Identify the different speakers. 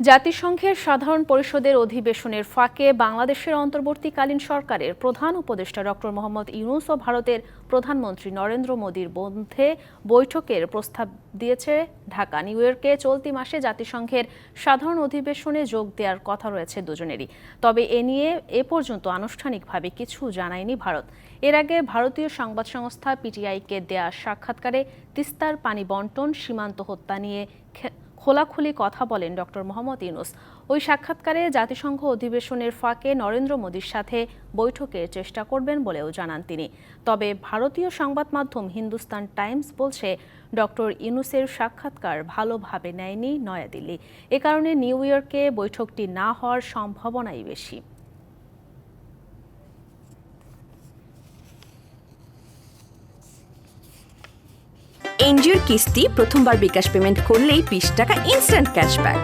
Speaker 1: জাতিসংঘের সাধারণ পরিষদের অধিবেশনের ফাঁকে বাংলাদেশের অন্তর্বর্তীকালীন সরকারের প্রধান উপদেষ্টা ডক্টর মোহাম্মদ ইউনুস ও ভারতের প্রধানমন্ত্রী নরেন্দ্র মোদীর মধ্যে বৈঠকের প্রস্তাব দিয়েছে ঢাকা। নিউ ইয়র্কে চলতি মাসে জাতিসংঘের সাধারণ অধিবেশনে যোগ দেওয়ার কথা রয়েছে দুজনেরই। তবে এ নিয়ে এ পর্যন্ত আনুষ্ঠানিকভাবে কিছু জানায়নি ভারত। এর আগে ভারতীয় সংবাদ সংস্থা পিটিআইকে দেয়া সাক্ষাৎকারে তিস্তার পানি বন্টন, সীমান্ত হত্যা নিয়ে খোলাখুলি কথা বলেন ডক্টর মোহাম্মদ ইউনুস। ওই সাক্ষাৎকারে জাতিসংঘ অধিবেশনের ফাঁকে নরেন্দ্র মোদীর সাথে বৈঠকের চেষ্টা করবেন বলেও জানান তিনি। তবে ভারতীয় সংবাদ মাধ্যম হিন্দুস্তান টাইমস বলছে, ডক্টর ইউনুসের সাক্ষাৎকার ভালোভাবে নেয়নি নয়াদিল্লি। এ কারণে নিউ ইয়র্কে বৈঠকটি না হওয়ার সম্ভাবনাই বেশি।
Speaker 2: এনজিওর কিস্তি প্রথমবার বিকাশ পেমেন্ট করলেই বিশ টাকা ইনস্ট্যান্ট ক্যাশব্যাক